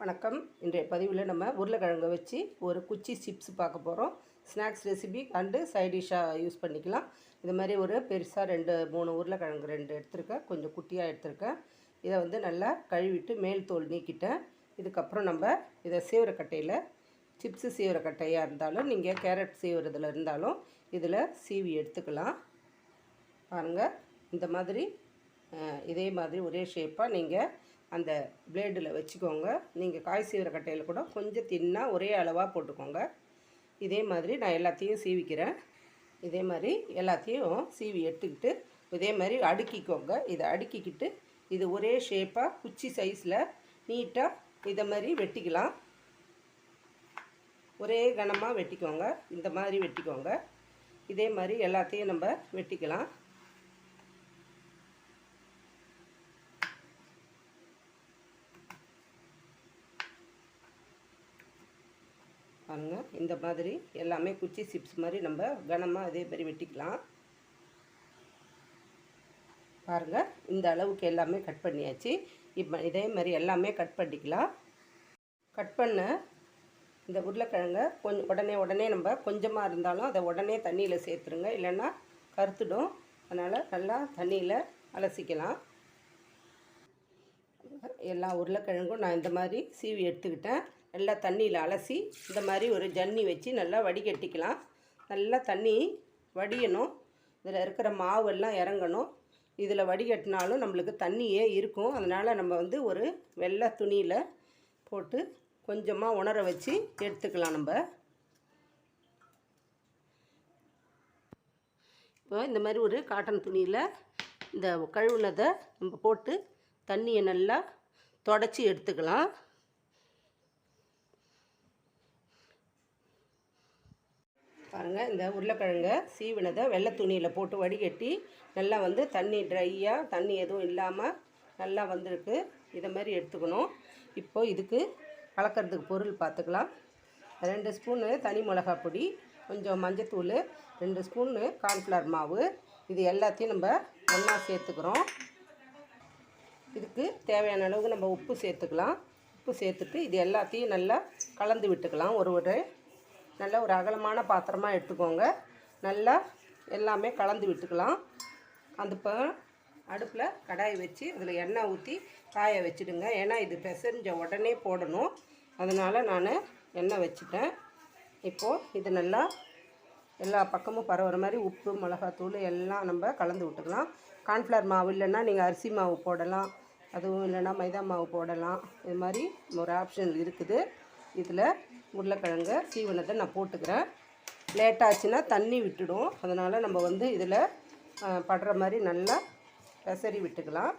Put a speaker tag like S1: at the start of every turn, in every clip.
S1: வணக்கம். இன்றைய பதிவில் நம்ம உருளைக்கிழங்கை வச்சு ஒரு குச்சி சிப்ஸ் பார்க்க போகிறோம் ஸ்நாக்ஸ் ரெசிபி அண்டு சைடிஷாக யூஸ் பண்ணிக்கலாம். இது மாதிரி ஒரு பெருசாக ரெண்டு மூணு உருளைக்கிழங்கு ரெண்டு எடுத்திருக்கேன். கொஞ்சம் குட்டியாக எடுத்திருக்கேன். இதை வந்து நல்லா கழுவிட்டு மேல் தோல் நீக்கிட்டேன். இதுக்கப்புறம் நம்ம இதை சீவரக்கட்டையில் சிப்ஸு சீவரக்கட்டையாக இருந்தாலும் நீங்கள் கேரட் சீவுறதுல இருந்தாலும் இதில் சீவி எடுத்துக்கலாம். பாருங்கள் இந்த மாதிரி இதே மாதிரி ஒரே ஷேப்பாக நீங்கள் அந்த பிளேடில் வச்சுக்கோங்க. நீங்கள் காய் சீவிர கட்டையில் கூட கொஞ்சம் தின்னாக ஒரே அளவாக போட்டுக்கோங்க. இதே மாதிரி நான் எல்லாத்தையும் சீவிக்கிறேன். இதே மாதிரி எல்லாத்தையும் சீவி எடுத்துக்கிட்டு இதே மாதிரி அடுக்கிக்கோங்க. இதை அடுக்கிக்கிட்டு இது ஒரே ஷேப்பாக குச்சி சைஸில் நீட்டாக இதை மாதிரி வெட்டிக்கலாம். ஒரே கனமாக வெட்டிக்கோங்க. இந்த மாதிரி வெட்டிக்கோங்க. இதே மாதிரி எல்லாத்தையும் நம்ம வெட்டிக்கலாம். பாருங்க. இந்த மாதிரி எல்லாமே குச்சி சிப்ஸ் மாதிரி நம்ம கனமாக அதே மாதிரி வெட்டிக்கலாம். பாருங்க. இந்த அளவுக்கு எல்லாமே கட் பண்ணியாச்சு. இப்போ இதே மாதிரி எல்லாமே கட் பண்ணிக்கலாம். கட் பண்ண இந்த உருளைக்கிழங்கை கொஞ்சம் உடனே உடனே நம்ம கொஞ்சமாக இருந்தாலும் அதை உடனே தண்ணியில் சேர்த்துருங்க. இல்லைன்னா கருத்துடும். அதனால் நல்லா தண்ணியில் அலசிக்கலாம். எல்லா உருளைக்கிழங்கும் நான் இந்த மாதிரி சீவி எடுத்துக்கிட்டேன். நல்லா தண்ணியில் அலசி இந்த மாதிரி ஒரு ஜன்னி வச்சு நல்லா வடிகட்டிக்கலாம். நல்லா தண்ணி வடியணும். இதில் இருக்கிற மாவெல்லாம் இறங்கணும். இதில் வடிகட்டினாலும் நம்மளுக்கு தண்ணியே இருக்கும். அதனால் நம்ம வந்து ஒரு வெள்ளை துணியில் போட்டு கொஞ்சமாக உணர வச்சு எடுத்துக்கலாம் நம்ம. இப்போ இந்த மாதிரி ஒரு காட்டன் துணியில் இந்த கழுவுனதை நம்ம போட்டு தண்ணியை நல்லா தொடச்சி எடுத்துக்கலாம். பாருங்கள் இந்த உருளைக்கிழங்கை சீவினதை வெள்ளை துணியில் போட்டு வடிகட்டி நல்லா வந்து தண்ணி ட்ரையாக தண்ணி எதுவும் இல்லாமல் நல்லா வந்திருக்கு. இதை மாதிரி எடுத்துக்கணும். இப்போ இதுக்கு கலக்கிறதுக்கு பொருள் பார்த்துக்கலாம் ரெண்டு ஸ்பூனு தனி மிளகாய் பொடி கொஞ்சம் மஞ்சத்தூள் ரெண்டு ஸ்பூனு கார்ன்ஃப்ளவர் மாவு. இது எல்லாத்தையும் நம்ம ஒன்றா சேர்த்துக்கிறோம். இதுக்கு தேவையான அளவுக்கு நம்ம உப்பு சேர்த்துக்கலாம். உப்பு சேர்த்துட்டு இது எல்லாத்தையும் நல்லா கலந்து விட்டுக்கலாம். ஒரு ஒரு நல்ல ஒரு அகலமான பாத்திரமாக எடுத்துக்கோங்க. நல்லா எல்லாமே கலந்து விட்டுக்கலாம். அந்த இப்போ அடுப்பில் கடாய் வச்சு அதில் எண்ணெய் ஊற்றி காய வச்சுடுங்க. ஏன்னா இது பிசைஞ்ச உடனே போடணும். அதனால் நான் எண்ணெய் வச்சுட்டேன். இப்போது இது நல்லா எல்லா பக்கமும் பரவுற மாதிரி உப்பு மிளகாத்தூள் எல்லாம் நம்ம கலந்து விட்டுக்கலாம். கார்ன்ஃப்ளவர் மாவு இல்லைன்னா நீங்கள் அரிசி மாவு போடலாம். அதுவும் இல்லைன்னா மைதா மாவு போடலாம். இது மாதிரி ஒரு ஆப்ஷன் இருக்குது. இதில் உருளைக்கிழங்கு சீவனத்தை நான் போட்டுக்கிறேன். லேட் ஆச்சுன்னா தண்ணி விட்டுடும். அதனால் நம்ம வந்து இதில் படுற மாதிரி நல்லா பெசரி விட்டுக்கலாம்.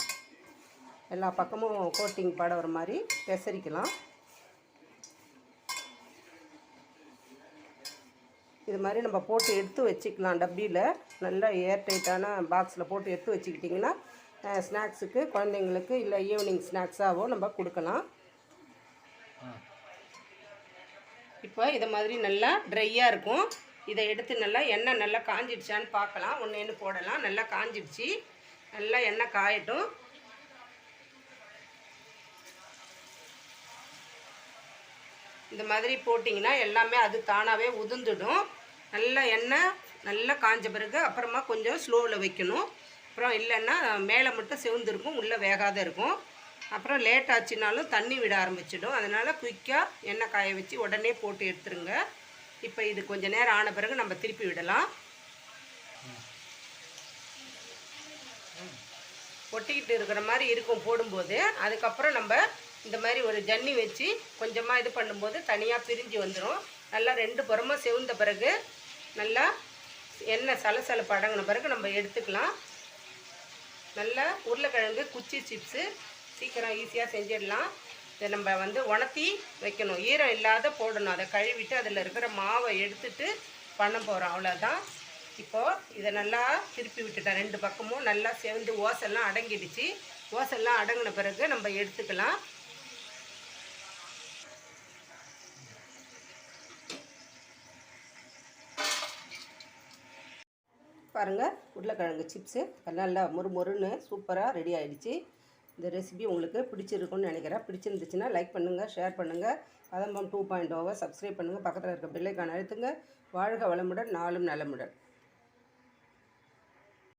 S1: எல்லா பக்கமும் கோட்டிங் படுற மாதிரி பெசரிக்கலாம் இது மாதிரி நம்ம போட்டு எடுத்து வச்சுக்கலாம். டப்பியில் நல்லா ஏர் டைட்டான பாக்ஸில் போட்டு எடுத்து வச்சுக்கிட்டிங்கன்னா ஸ்நாக்ஸுக்கு குழந்தைங்களுக்கு இல்லை ஈவினிங் ஸ்நாக்ஸாகவோ நம்ம கொடுக்கலாம். இப்போ இதை மாதிரி நல்லா ட்ரையாக இருக்கும். இதை எடுத்து நல்லா எண்ணெய் நல்லா காஞ்சிடுச்சான்னு பார்க்கலாம். ஒன்று ஒன்று போடலாம். நல்லா காஞ்சிடுச்சு. நல்லா எண்ணெய் காயட்டும். இந்த மாதிரி போட்டிங்கன்னா எல்லாமே அது தானாகவே உதிர்ந்துடும். நல்லா எண்ணெய் நல்லா காஞ்ச பிறகு அப்புறமா கொஞ்சம் ஸ்லோவில் வைக்கணும். அப்புறம் இல்லைன்னா மேலே மட்டும் செவந்துருக்கும் உள்ளே வேகாத இருக்கும். அப்புறம் லேட் ஆச்சுனாலும் தண்ணி விட ஆரம்பிச்சிடும். அதனால் குயிக்காக எண்ணெய் காய வச்சு உடனே போட்டு எடுத்துருங்க. இப்போ இது கொஞ்சம் நேரம் ஆன பிறகு நம்ம திருப்பி விடலாம். ஒட்டிக்கிட்டு இருக்கிற மாதிரி இருக்கும் போடும்போது. அதுக்கப்புறம் நம்ம இந்த மாதிரி ஒரு ஜன்னி வச்சு கொஞ்சமாக இது பண்ணும்போது தனியாக பிரிஞ்சு வந்துடும் நல்லா ரெண்டு புறமும் செவந்த பிறகு நல்லா எண்ணெய் சலசலப்பு அடங்கின பிறகு நம்ம எடுத்துக்கலாம். நல்லா உருளைக்கிழங்கு குச்சி சிப்ஸு சீக்கிரம் ஈஸியாக செஞ்சிடலாம். இதை நம்ம வந்து உணர்த்தி வைக்கணும். ஈரம் இல்லாத போடணும். அதை கழுவிட்டு அதில் இருக்கிற மாவை எடுத்துட்டு பண்ண போகிறோம் அவ்வளோதான் இப்போது இதை நல்லா திருப்பி விட்டுட்டேன். ரெண்டு பக்கமும் நல்லா சேர்ந்து ஓசெல்லாம் அடங்கிடுச்சு. ஓசெல்லாம் அடங்கின பிறகு நம்ம எடுத்துக்கலாம். பாருங்கள் உருளைக்கிழங்கு சிப்ஸு நல்லா முறு முறுன்னு சூப்பராக ரெடி ஆகிடுச்சி இந்த ரெசிபி உங்களுக்கு பிடிச்சிருக்குன்னு நினைக்கிறேன். பிடிச்சிருந்துச்சுன்னா லைக் பண்ணுங்கள் ஷேர் பண்ணுங்கள் கதம்பம் டூ பாயிண்ட் ஓவை சப்ஸ்கிரைப் பண்ணுங்கள் பக்கத்தில் இருக்க பில்லைக்கான அழுத்துங்க. வாழ்க வளமுடன் நாளும் நலமுடன்.